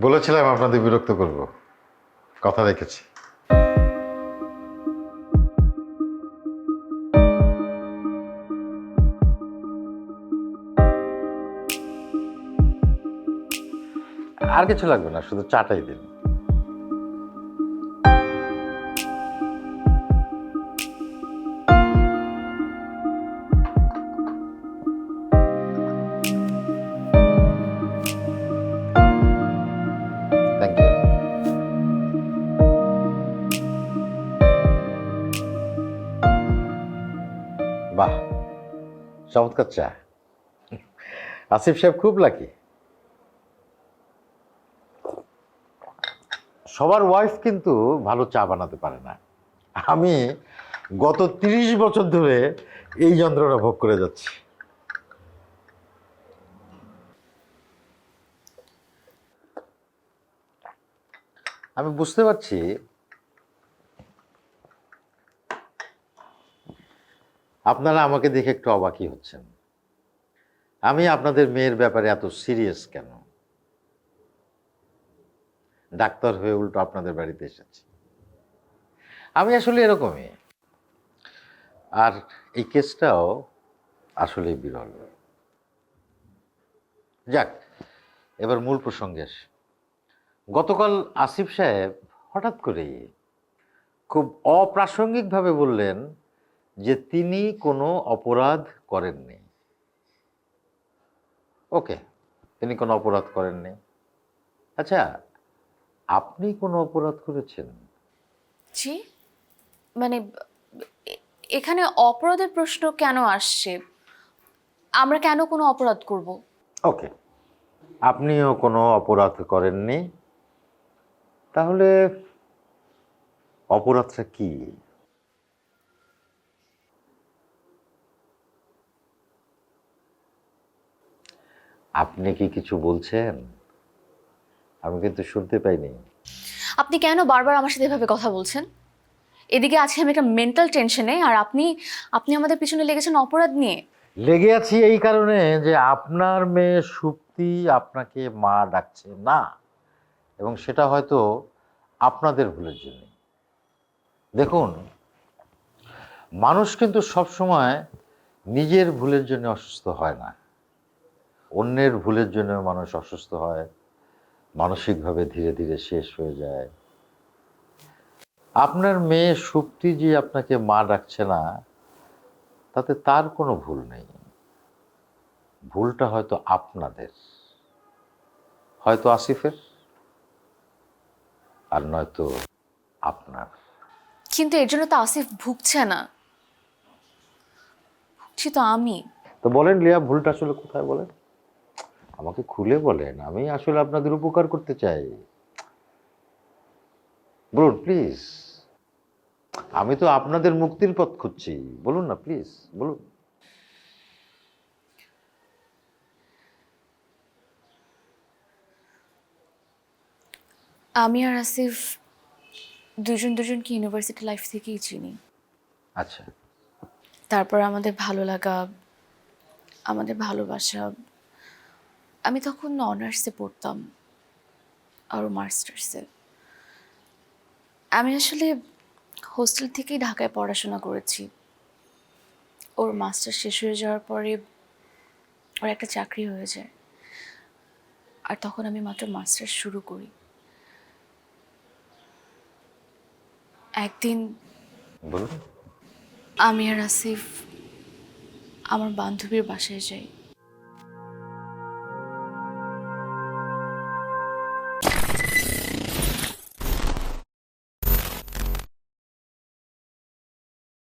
বলেছিলাম আপনাদের বিরক্ত করব। কথা রেখেছি। আর কিছু লাগবে না শুধু চাটাই দিন। বাহ, চমৎকার চা। আসিফ সাহেব খুব লাকি সবার ওয়াইফ কিন্তু ভালো চা বানাতে পারে না। আমি গত তিরিশ বছর ধরে এই যন্ত্রণা ভোগ করে যাচ্ছি। আমি বুঝতে পারছি আপনারা আমাকে দেখে একটু অবাকই হচ্ছেন। আমি আপনাদের মেয়ের ব্যাপারে এত সিরিয়াস কেন? ডাক্তার হয়ে উল্টো আপনাদের বাড়িতে এসেছি। আমি আসলে এরকমই। আর এই কেসটাও আসলে বিরল। যাক, এবার মূল প্রসঙ্গে আসি। গতকাল আসিফ সাহেব হঠাৎ করেই খুব অপ্রাসঙ্গিকভাবে বললেন যে তিনি কোনো অপরাধ করেননি। ওকে তিনি কোনো অপরাধ করেননি। আচ্ছা আপনি কোনো অপরাধ করেছেন? জি। মানে এখানে অপরাধের প্রশ্ন কেন আসছে? আমরা কেন কোনো অপরাধ করব? ওকে আপনিও কোনো অপরাধ করেননি। তাহলে অপরাধটা কি? আপনি কি কিছু বলছেন? আমি কিন্তু শুনতে পাইনি। আপনি কেন বারবার আমার সাথে এভাবে কথা বলছেন? এদিকে আছি আমি একটা মেন্টাল টেনশনে আর আপনি আপনি আমাদের পিছনে লেগেছেন অপরাধ নিয়ে। লেগে আছি এই কারণে যে আপনার মেয়ে সুপ্তি আপনাকে মা ডাকছে না এবং সেটা হয়তো আপনাদের ভুলের জন্য। দেখুন মানুষ কিন্তু সবসময় নিজের ভুলের জন্য অসুস্থ হয় না। অন্যের ভুলের জন্য মানুষ অসুস্থ হয় মানসিকভাবে ধীরে ধীরে শেষ হয়ে যায়। আপনার মেয়ে সুপ্তি যে আপনাকে মা ডাকছে না তাতে তার কোনো ভুল নেই। ভুলটা হয়তো আপনাদের হয়তো আসিফের আর নয়তো আপনার। কিন্তু এর জন্য তো আসিফ ভুগছে না। ভুগছি তো আমি। তো বলেন লিয়া ভুলটা আসলে কোথায় বলেন? আমাকে খুলে বলেন আমি আসলে আপনাদের উপকার করতে চাই। বলুন প্লিজ আমি তো আপনাদের মুক্তির পথ খুঁজছি। বলুন না প্লিজ বলুন। আমি আর আসিফ দুজন দুজনকে ইউনিভার্সিটি লাইফ থেকেই চিনি। আচ্ছা। তারপর আমাদের ভালো লাগা আমাদের ভালোবাসা আমি তখন অনার্সে পড়তাম আর মাস্টার্সে। আমি আসলে হোস্টেল থেকেই ঢাকায় পড়াশোনা করেছি। ওর মাস্টার শেষ হয়ে যাওয়ার পরে ওর একটা চাকরি হয়ে যায়। আর তখন আমি মাত্র মাস্টার্স শুরু করি। একদিন বলুন। আমি আর আসিফ আমার বান্ধবীর বাসায় যাই।